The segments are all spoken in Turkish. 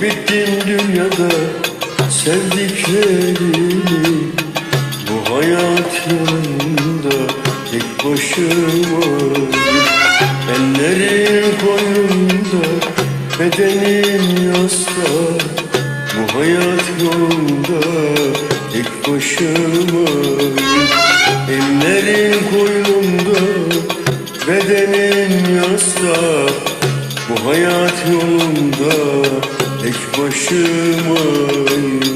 Kaybettim dünyada sevdiklerimi. Bu hayat yanında tek başıma Ellerim koynumda bedenim yasta. Bu hayat yolunda tek başıma Ellerim koynumda bedenim yasta. Bu hayat yolunda tek başımayım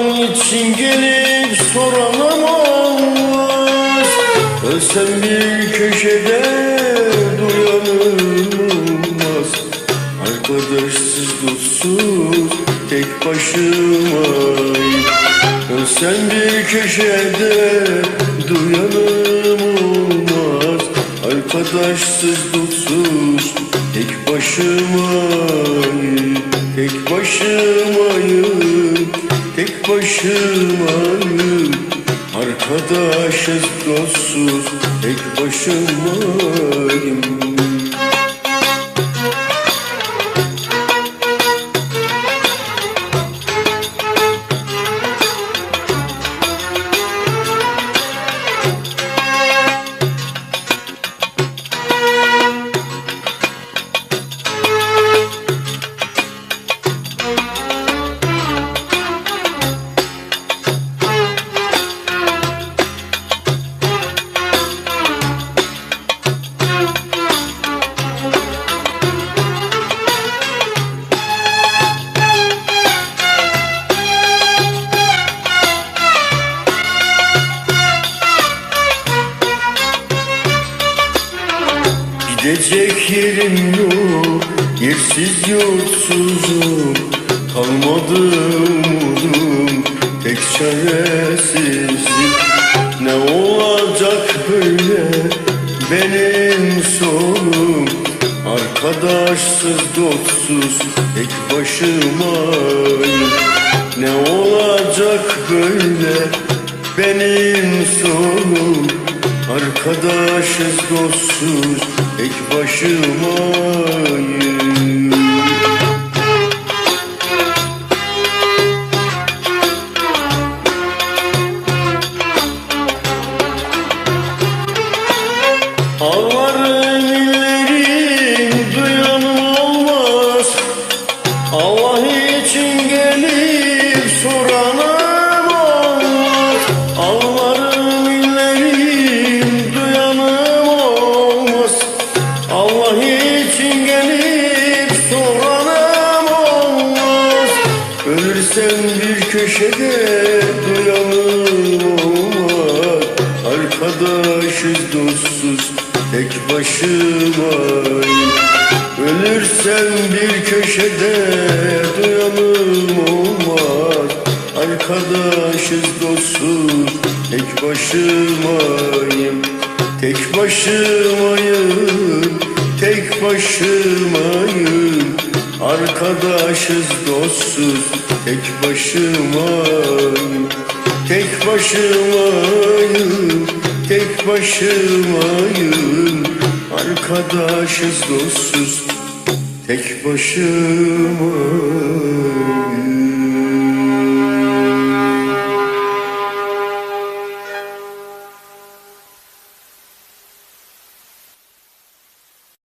Allah'ım için gelip soranım olmaz. Ölsem bir köşede duyanım olmaz. Arkadaşsız dostsuz tek başımayım Ölsem bir köşede duyanım olmaz. Arkadaşsız dostsuz tek başımayım. Tek başımayım Tek başımayım Arkadaşız dostsuz tek başımayım. Gidecek yerim yok Yersiz yurtsuzum Kalmadı umudum Tek çaresizlik Ne olacak böyle Benim sonum? Arkadaşsız dostsuz Tek başımayım Ne olacak böyle Benim sonum Arkadaşız dostsuz tek başımayım köşede olmaz Arkadaşız dostsuz tek başımayım Ölürsem bir köşede duyanım olmaz Arkadaşız dostsuz tek başımayım Tek başımayım, tek başımayım Arkadaşız dostsuz tek başımayım Tek başımayım, tek başımayım Arkadaşız dostsuz tek başımayım